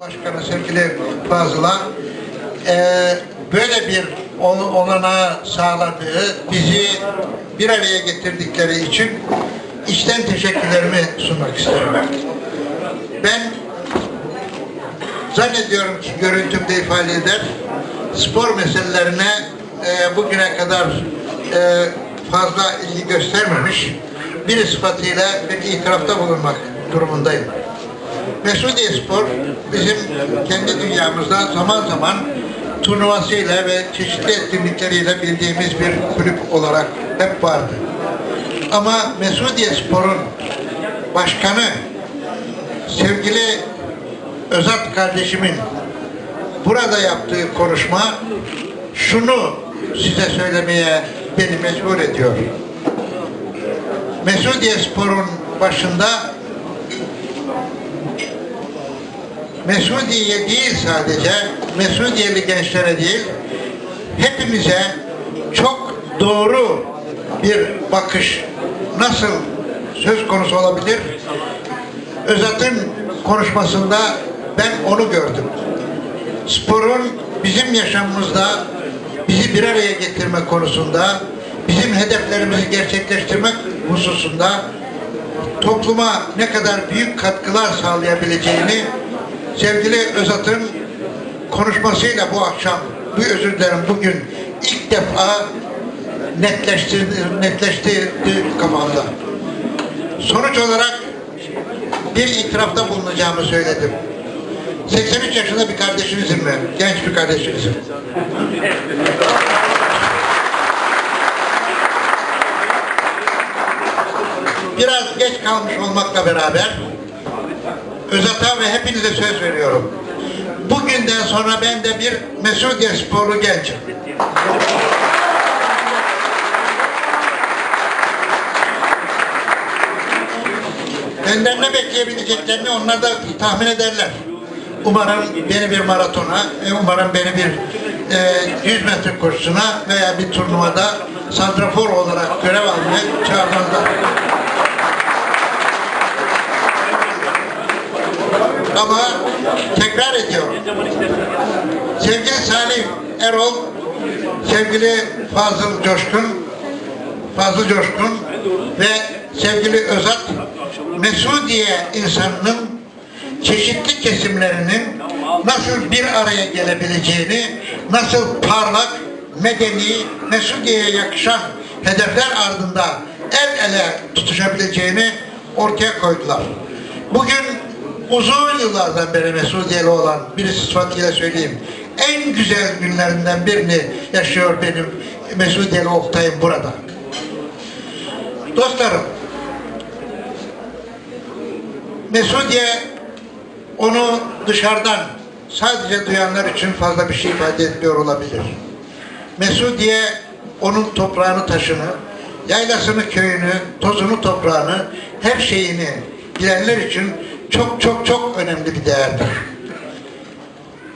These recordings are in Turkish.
Başkanı sevgili Fazıl'a eee, böyle bir ol- olanağı sağladığı, bizi bir araya getirdikleri için içten teşekkürlerimi sunmak isterim. Ben zannediyorum ki görüntümde ifade eder, spor meselelerine eee, bugüne kadar eee, fazla ilgi göstermemiş, bir sıfatıyla bir itirafta bulunmak durumundayım. Mesudiye Spor bizim kendi dünyamızda zaman zaman turnuvasıyla ve çeşitli etkinlikleriyle bildiğimiz bir kulüp olarak hep vardı. Ama Mesudiye Spor'un başkanı sevgili Özat kardeşimin burada yaptığı konuşma şunu size söylemeye beni mecbur ediyor. Mesudiye Spor'un başında Mesudiye değil sadece, Mesudiyeli gençlere değil, hepimize çok doğru bir bakış nasıl söz konusu olabilir? Özat'ın konuşmasında ben onu gördüm. Sporun bizim yaşamımızda bizi bir araya getirme konusunda, bizim hedeflerimizi gerçekleştirmek hususunda topluma ne kadar büyük katkılar sağlayabileceğini sevgili Özat'ın konuşmasıyla bu akşam, bu özür dilerim bugün ilk defa netleştirdi, netleştirdi kafamda. Sonuç olarak bir itirafta bulunacağımı söyledim. 83 yaşında bir kardeşinizim ben, genç bir kardeşinizim. Biraz geç kalmış olmakla beraber Özat'a ve hepinize söz veriyorum. Bugünden sonra ben de bir Mesudiye sporlu gencim. Benden ne bekleyebileceklerini onlar da tahmin ederler. Umarım beni bir maratona, e, umarım beni bir e, 100 metre koşusuna veya bir turnuvada santrafor olarak görev almaya çağırmazlar. Ama tekrar ediyorum. Sevgili Salih Erol, sevgili Fazıl Coşkun, Fazıl Coşkun ve sevgili Özat, Mesudiye insanının çeşitli kesimlerinin nasıl bir araya gelebileceğini, nasıl parlak, medeni, Mesudiye'ye yakışan hedefler ardında el ele tutuşabileceğini ortaya koydular. Bugün uzun yıllardan beri Mesudiyeli olan birisi sıfatıyla söyleyeyim. En güzel günlerinden birini yaşıyor benim Mesudiyeli Oktay'ım burada. Dostlarım, Mesudiye onu dışarıdan sadece duyanlar için fazla bir şey ifade etmiyor olabilir. Mesudiye onun toprağını, taşını, yaylasını, köyünü, tozunu, toprağını, her şeyini bilenler için çok çok çok önemli bir değerdir.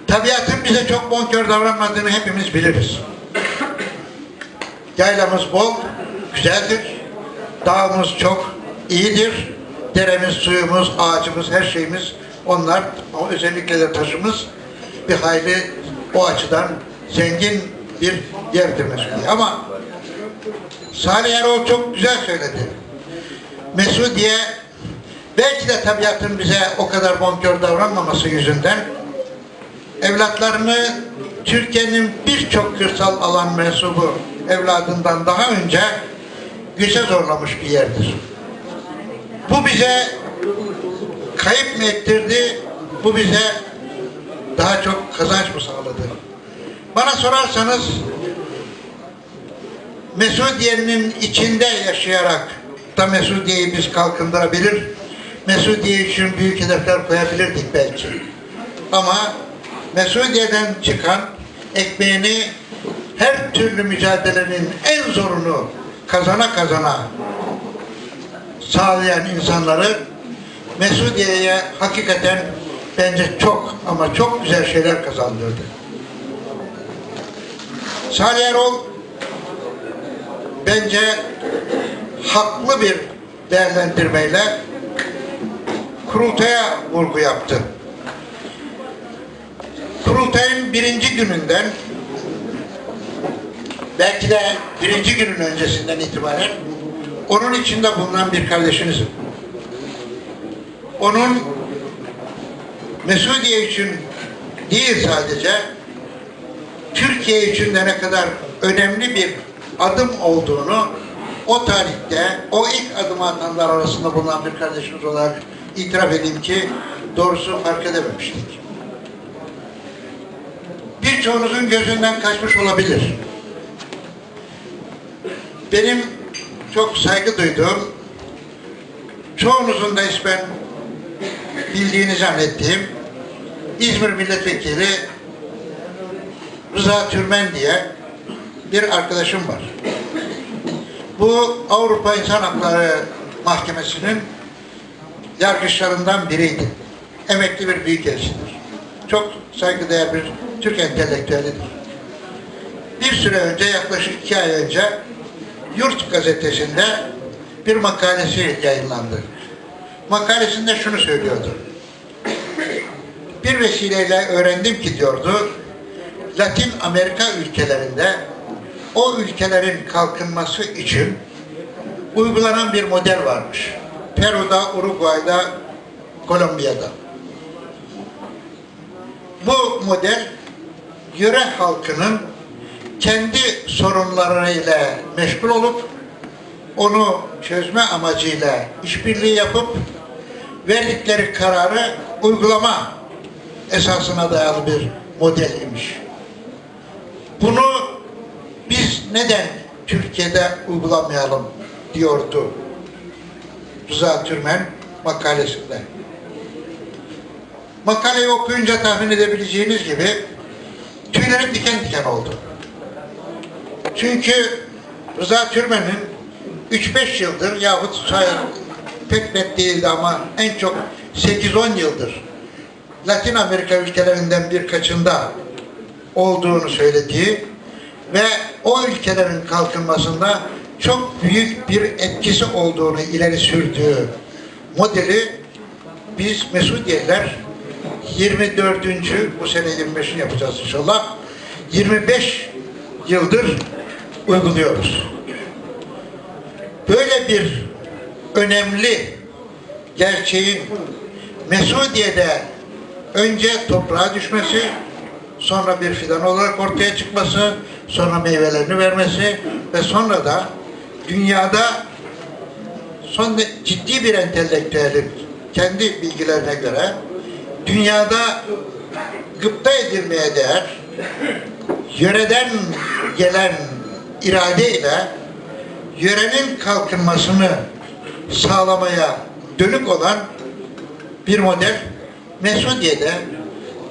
Tabiatın bize çok bonkör davranmadığını hepimiz biliriz. Yaylamız bol, güzeldir. Dağımız çok iyidir. Deremiz, suyumuz, ağacımız, her şeyimiz onlar. Ama özellikle de taşımız bir hayli o açıdan zengin bir yerdir Mesudiye. Ama Salih Erol çok güzel söyledi. Mesudiye belki de tabiatın bize o kadar bonkör davranmaması yüzünden evlatlarını Türkiye'nin birçok kırsal alan mensubu evladından daha önce güce zorlamış bir yerdir. Bu bize kayıp mı ettirdi? Bu bize daha çok kazanç mı sağladı? Bana sorarsanız Mesudiye'nin içinde yaşayarak da Mesudiye'yi biz kalkındırabilir, Mesudiye için büyük hedefler koyabilirdik belki. Ama Mesudiye'den çıkan ekmeğini her türlü mücadelenin en zorunu kazana kazana sağlayan insanları Mesudiye'ye hakikaten bence çok ama çok güzel şeyler kazandırdı. Salih Erol bence haklı bir değerlendirmeyle kurultaya vurgu yaptı. Kurultayın birinci gününden belki de birinci günün öncesinden itibaren onun içinde bulunan bir kardeşinizim. Onun Mesudiye için değil sadece Türkiye için de ne kadar önemli bir adım olduğunu o tarihte o ilk adım atanlar arasında bulunan bir kardeşimiz olarak itiraf edeyim ki doğrusu fark edememiştik. Birçoğunuzun gözünden kaçmış olabilir. Benim çok saygı duyduğum, çoğunuzun da ismen bildiğini zannettiğim İzmir Milletvekili Rıza Türmen diye bir arkadaşım var. Bu Avrupa İnsan Hakları Mahkemesi'nin yargıçlarından biriydi. Emekli bir büyükelçidir. Çok saygıdeğer bir Türk entelektüelidir. Bir süre önce, yaklaşık iki ay önce Yurt gazetesinde bir makalesi yayınlandı. Makalesinde şunu söylüyordu. Bir vesileyle öğrendim ki diyordu, Latin Amerika ülkelerinde o ülkelerin kalkınması için uygulanan bir model varmış. Peru'da, Uruguay'da, Kolombiya'da. Bu model yöre halkının kendi sorunlarıyla meşgul olup onu çözme amacıyla işbirliği yapıp verdikleri kararı uygulama esasına dayalı bir model imiş. Bunu biz neden Türkiye'de uygulamayalım diyordu Rıza Türmen makalesinde. Makaleyi okuyunca tahmin edebileceğiniz gibi tüylerim diken diken oldu. Çünkü Rıza Türmen'in 3-5 yıldır yahut sayın pek net değildi ama en çok 8-10 yıldır Latin Amerika ülkelerinden birkaçında olduğunu söylediği ve o ülkelerin kalkınmasında çok büyük bir etkisi olduğunu ileri sürdüğü modeli biz Mesudiyeler 24. bu sene 25'ini yapacağız inşallah 25 yıldır uyguluyoruz. Böyle bir önemli gerçeğin Mesudiye'de önce toprağa düşmesi, sonra bir fidan olarak ortaya çıkması, sonra meyvelerini vermesi ve sonra da dünyada son ciddi bir entelektüelin kendi bilgilerine göre dünyada gıpta edilmeye değer yöreden gelen iradeyle yörenin kalkınmasını sağlamaya dönük olan bir model Mesudiye'de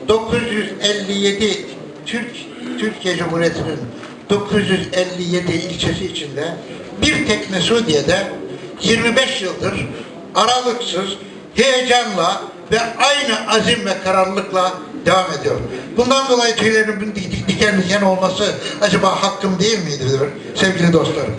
957 Türk Türkiye Cumhuriyeti'nin 957 ilçesi içinde bir tek Mesudiye'de 25 yıldır aralıksız heyecanla ve aynı azim ve kararlılıkla devam ediyor. Bundan dolayı tüylerimin dik- dik- diken diken olması acaba hakkım değil miydi sevgili dostlarım?